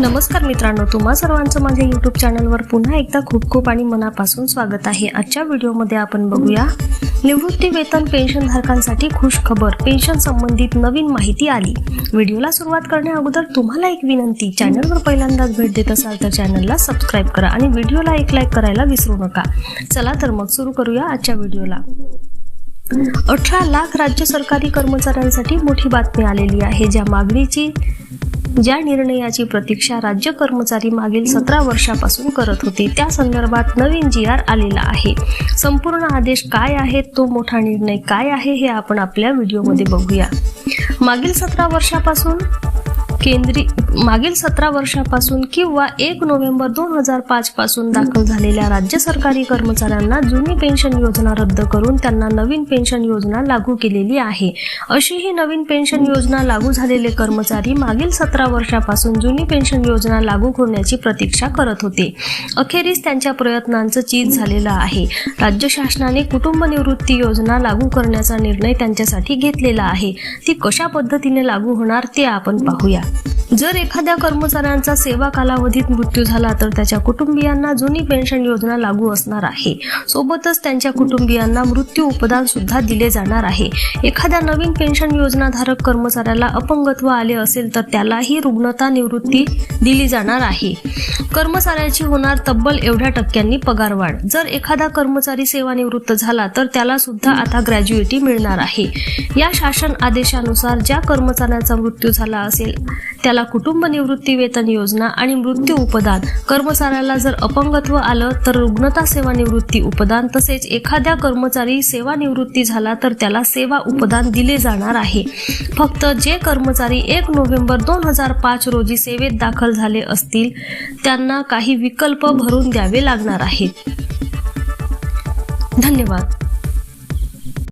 नमस्कार मित्रांनो तुम्हा सर्वांचं माझ्या युट्यूब चॅनलवर पुन्हा एकदा खूप खूप आणि मनापासून स्वागत आहे. आजच्या व्हिडिओमध्ये आपण बघूया निवृत्ती वेतन पेन्शन धारकांसाठी खुश खबर पेन्शन संबंधित नवीन माहिती आली. व्हिडिओला सुरुवात करण्या अगोदर तुम्हाला एक विनंती चॅनलवर पहिल्यांदाच भेट देत असाल तर चॅनलला सबस्क्राईब करा आणि व्हिडिओला एक लाईक करायला विसरू नका. चला तर मग सुरू करूया आजच्या व्हिडिओला. अठरा लाख राज्य सरकारी कर्मचाऱ्यांसाठी मोठी बातमी आलेली आहे ज्या मागणीची ज्या निर्णयाची प्रतीक्षा राज्य कर्मचारी मागील सतरा वर्षापासून करत होते त्या संदर्भात नवीन जी आर आलेला आहे. संपूर्ण आदेश काय आहे तो मोठा निर्णय काय आहे हे आपण आपल्या व्हिडिओमध्ये बघूया. मागील सतरा वर्षापासून केंद्रीय मागील सतरा वर्षापासून किंवा एक नोव्हेंबर दोन हजार पाच पासून दाखल झालेल्या राज्य सरकारी कर्मचाऱ्यांना जुनी पेन्शन योजना रद्द करून त्यांना नवीन पेन्शन योजना लागू केलेली आहे. अशी ही नवीन पेन्शन योजना लागू झालेले कर्मचारी मागील सतरा वर्षापासून जुनी पेन्शन योजना लागू होण्याची प्रतीक्षा करत होते. अखेरीस त्यांच्या प्रयत्नांचं चीज झालेलं आहे. राज्य शासनाने कुटुंब निवृत्ती योजना लागू करण्याचा निर्णय त्यांच्यासाठी घेतलेला आहे. ती कशा पद्धतीने लागू होणार ते आपण पाहूया. जर एखाद्या कर्मचाऱ्यांचा सेवा कालावधीत मृत्यू झाला तर त्याच्या कुटुंबियांना जुनी पेन्शन योजना लागू असणार आहे. सोबतच त्यांच्या कुटुंबियांना मृत्यू उपदान सुद्धा दिले जाणार आहे. एखाद्या नवीन पेन्शन योजनाधारक कर्मचाऱ्याला अपंगत्व आले असेल तर त्यालाही रुग्णता निवृत्ती दिली जाणार आहे. कर्मचाऱ्याची होणार तब्बल एवढ्या टक्क्यांनी पगारवाढ. जर एखादा कर्मचारी सेवानिवृत्त झाला तर त्याला सुद्धा आता ग्रॅज्युएटी मिळणार आहे. या शासन आदेशानुसार ज्या कर्मचाऱ्याचा मृत्यू झाला असेल त्याला कुटुंब निवृत्ती वेतन योजना आणि मृत्यू उपदान. कर्मचाऱ्याला जर अपंगत्व आलं तर रुग्णता सेवानिवृत्ती उपदान तसेच एखाद्या कर्मचारी सेवानिवृत्ती झाला तर त्याला सेवा उपदान दिले जाणार आहे. फक्त जे कर्मचारी एक नोव्हेंबर दोन हजार पाच रोजी सेवेत दाखल झाले असतील त्यांना काही विकल्प भरून द्यावे लागणार आहेत धन्यवाद.